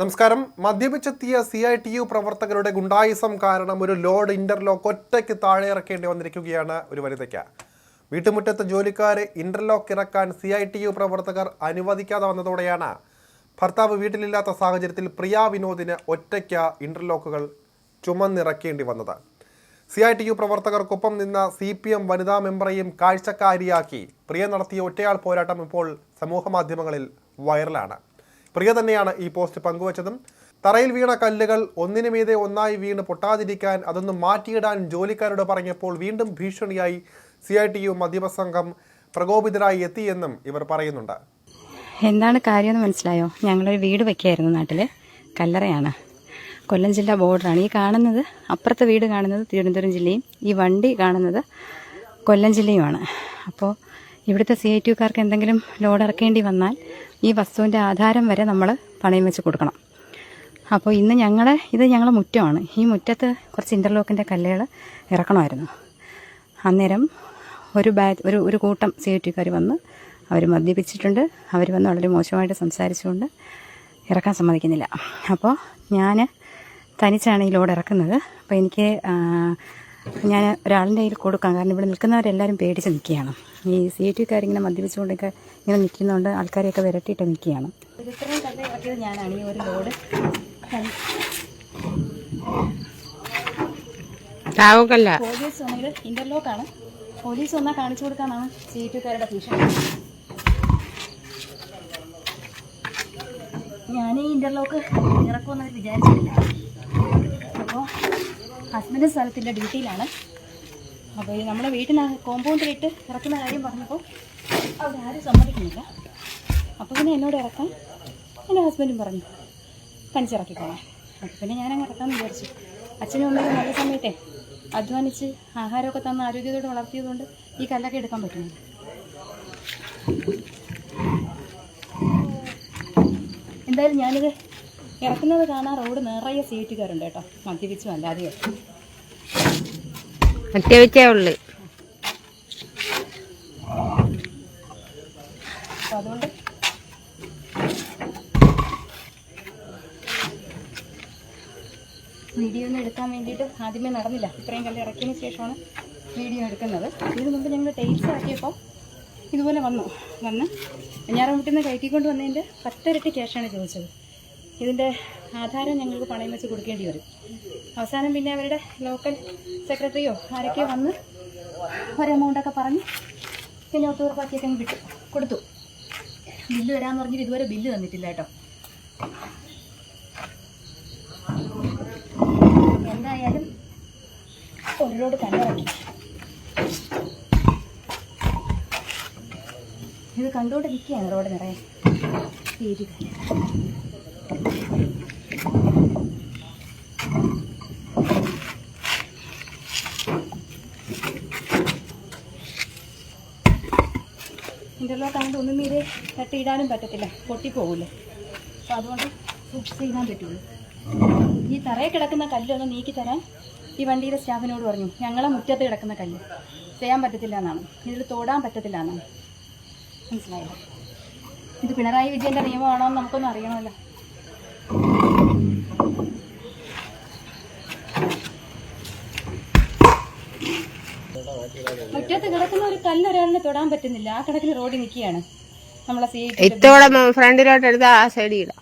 നമസ്കാരം. മദ്യപിച്ചെത്തിയ C I T U പ്രവർത്തകരുടെ ഗുണ്ടായിസം കാരണം ഒരു ലോഡ് ഇന്റർലോക്ക് ഒറ്റയ്ക്ക് താഴെ ഇറക്കേണ്ടി വന്നിരിക്കുകയാണ് ഒരു വനിതയ്ക്ക്. വീട്ടുമുറ്റത്തെ ജോലിക്കാരെ ഇന്റർലോക്ക് ഇറക്കാൻ സി ഐ ടി യു പ്രവർത്തകർ അനുവദിക്കാതെ വന്നതോടെയാണ് ഭർത്താവ് വീട്ടിലില്ലാത്ത സാഹചര്യത്തിൽ പ്രിയ വിനോദിന് ഒറ്റയ്ക്ക് ഇന്റർലോക്കുകൾ ചുമന്നിറക്കേണ്ടി വന്നത്. സി ഐ ടി യു പ്രവർത്തകർക്കൊപ്പം നിന്ന സി പി എം വനിതാ മെമ്പറെയും കാഴ്ചക്കാരിയാക്കി പ്രിയ നടത്തിയ ഒറ്റയാൾ പോരാട്ടം ഇപ്പോൾ സമൂഹ മാധ്യമങ്ങളിൽ വൈറലാണ്. പ്രിയ തന്നെയാണ് ഈ പോസ്റ്റ് പങ്കുവച്ചതും. തറയിൽ വീണ കല്ലുകൾ ഒന്നിനു മീതെ ഒന്നായി വീണ് പൊട്ടാതിരിക്കാൻ അതൊന്ന് മാറ്റിയിടാൻ ജോലിക്കാരോട് പറഞ്ഞപ്പോൾ വീണ്ടും ഭീഷണിയായി സി ഐ ടി യു മദ്യപ സംഘം പ്രകോപിതരായി എത്തിയെന്നും ഇവർ പറയുന്നുണ്ട്. എന്താണ് കാര്യമെന്ന് മനസ്സിലായോ? ഞങ്ങളൊരു വീട് വെക്കുകയായിരുന്നു നാട്ടിൽ കല്ലറയാണ്. കൊല്ലം ജില്ല ബോർഡറാണ്. ഈ കാണുന്നത് അപ്പുറത്തെ വീട് കാണുന്നത് തിരുവനന്തപുരം ജില്ലയും ഈ വണ്ടി കാണുന്നത് കൊല്ലം ജില്ലയുമാണ്. അപ്പോൾ ഇവിടുത്തെ സി ഐ ടിക്കാർക്ക് എന്തെങ്കിലും ലോഡ് ഇറക്കേണ്ടി വന്നാൽ ഈ വസ്തുവിന്റെ ആധാരം വരെ നമ്മൾ പണയം വെച്ച് കൊടുക്കണം. അപ്പോൾ ഇന്ന് ഞങ്ങൾ ഇത് ഞങ്ങളുടെ മുറ്റമാണ്. ഈ മുറ്റത്ത് കുറച്ച് ഇന്റർലോക്കിന്റെ കല്ലുകൾ ഇറക്കണമായിരുന്നു. അന്നേരം ഒരു ബാ ഒരു ഒരു കൂട്ടം സി ഐ ടിക്കാർ വന്ന് അവർ മദ്യപിച്ചിട്ടുണ്ട്. അവർ വന്ന് വളരെ മോശമായിട്ട് സംസാരിച്ചുകൊണ്ട് ഇറക്കാൻ സമ്മതിക്കുന്നില്ല. അപ്പോൾ ഞാൻ തനിച്ചാണ് ഈ ലോഡ് ഇറക്കുന്നത്. അപ്പോൾ എനിക്ക് ഞാൻ ഒരാളിന്റെ കയ്യിൽ കൊടുക്കാം. കാരണം ഇവിടെ നിൽക്കുന്നവരെല്ലാവരും പേടിച്ച് നിൽക്കുകയാണ്. ഈ സി ഐ ഇങ്ങനെ മദ്യപിച്ചുകൊണ്ടൊക്കെ ഇങ്ങനെ നിൽക്കുന്നതുകൊണ്ട് ആൾക്കാരെയൊക്കെ വിരട്ടിയിട്ട് നിൽക്കുകയാണ്. ഇത്രയും കല്ല് ഇറക്കിയത് ഞാനാണ്. ഈ ഒരു ലോഡ്. പോലീസ് വന്നത് ഇന്റർലോക്കാണ് പോലീസ് വന്നാൽ കാണിച്ചു കൊടുക്കാനാണ് സി ടിക്കാരുടെ ഭീഷണി ഞാൻ ഈ ഇന്റർലോക്ക് ഇറക്കുമെന്ന് വിചാരിച്ചില്ല വിചാരിച്ചിട്ടില്ല. ഹസ്ബൻഡ് സ്ഥലത്തിന്റെ ഡ്യൂട്ടിയിലാണ്. അപ്പോൾ ഈ നമ്മുടെ വീട്ടിന് കോമ്പൗണ്ടിലിട്ട് ഇറക്കുന്ന കാര്യം പറഞ്ഞപ്പോൾ അവിടെ ആരും സമ്മതിക്കുന്നില്ല. അപ്പോൾ പിന്നെ എന്നോട് ഇറക്കാൻ എന്റെ ഹസ്ബൻഡും പറഞ്ഞു തനിച്ചിറക്കിക്കോളാം അപ്പോൾ പിന്നെ ഞാനങ്ങ് ഇറക്കാമെന്ന് വിചാരിച്ചു. അച്ഛനും അമ്മയും നല്ല സമയത്തെ അധ്വാനിച്ച് ആഹാരമൊക്കെ തന്ന് ആരോഗ്യത്തോടെ വളർത്തിയതുകൊണ്ട് ഈ കല്ലൊക്കെ എടുക്കാൻ പറ്റുന്നു എന്തായാലും ഞാനിത് ഇറക്കുന്നത് കാണാൻ റോഡ് നിറയെ സീറ്റുകാരുണ്ട് കേട്ടോ. മദ്യപിച്ചും അല്ലാതെയോ മദ്യപിച്ചേ ഉള്ളു. അതുകൊണ്ട് വീഡിയോ ഒന്നും എടുക്കാൻ വേണ്ടിയിട്ട് ആദ്യമേ നടന്നില്ല. ഇത്രയും കല്ല് ഇറക്കിയതിന് ശേഷമാണ് വീഡിയോ എടുക്കുന്നത്. ഇതിന് മുമ്പ് ഞങ്ങൾ ടേസ്റ്റ് ആക്കിയപ്പോൾ ഇതുപോലെ വന്നു. വന്ന് വെഞ്ഞാറമുട്ടിൽ നിന്ന് കയറ്റിക്കൊണ്ട് വന്നതിന്റെ പത്തിരട്ടി ക്യാഷാണ് ചോദിച്ചത്. ഇതിന്റെ ആധാരം ഞങ്ങൾക്ക് പണയം വെച്ച് കൊടുക്കേണ്ടി വരും. അവസാനം പിന്നെ അവരുടെ ലോക്കൽ സെക്രട്ടറിയോ ആരൊക്കെയോ വന്ന് ഒരു എമൗണ്ടൊക്കെ പറഞ്ഞ് പിന്നെ ഒത്തുറപ്പാക്കിയൊക്കെ അങ്ങ് വിട്ടു കൊടുത്തു. ബില്ല് വരാമെന്ന് പറഞ്ഞിട്ട് ഇതുവരെ ബില്ല് തന്നിട്ടില്ല കേട്ടോ. എന്തായാലും ഒരോട് കണ്ടിറങ്ങി ഇത് കണ്ടുകൊണ്ട് നിൽക്കുകയാണ് റോഡ് നിറയെ. തീരുക ഇന്റർലോക്ക് ആയതുകൊണ്ട് ഒന്നും മീതെ തട്ടിയിടാനും പറ്റത്തില്ല. പൊട്ടിപ്പോകില്ലേ അപ്പോൾ അതുകൊണ്ട് സൂക്ഷിച്ച് ഇടാൻ പറ്റുള്ളൂ. ഈ തറയിൽ കിടക്കുന്ന കല്ലൊന്ന് നീക്കി തരാൻ ഈ വണ്ടിയുടെ സ്റ്റാഫിനോട് പറഞ്ഞു. ഞങ്ങളെ മുറ്റത്ത് കിടക്കുന്ന കല്ല്. ചെയ്യാൻ പറ്റത്തില്ല എന്നാണ്. ഇതിൽ തോടാൻ പറ്റത്തില്ല എന്നാണ്. മനസ്സിലായോ? ഇത് പിണറായി വിജയന്റെ നിയമമാണോ എന്ന് നമുക്കൊന്നും അറിയണമല്ലോ. മുറ്റത്ത് കിടക്കുന്ന ഒരു കല്ല് ഒരാളിനെ തൊടാൻ പറ്റുന്നില്ല. ആ കണക്കിന് റോഡിൽ നിൽക്കുകയാണ്. നമ്മളെ സി ഇത്തോടെ ഫ്രണ്ടിലോട്ട് എടുത്ത ആ സൈഡിൽ ഇടാം.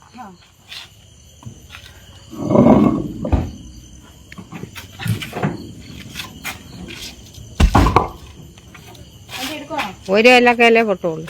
ഒരു ഇലക്കല്ലേ പൊട്ടുള്ളൂ.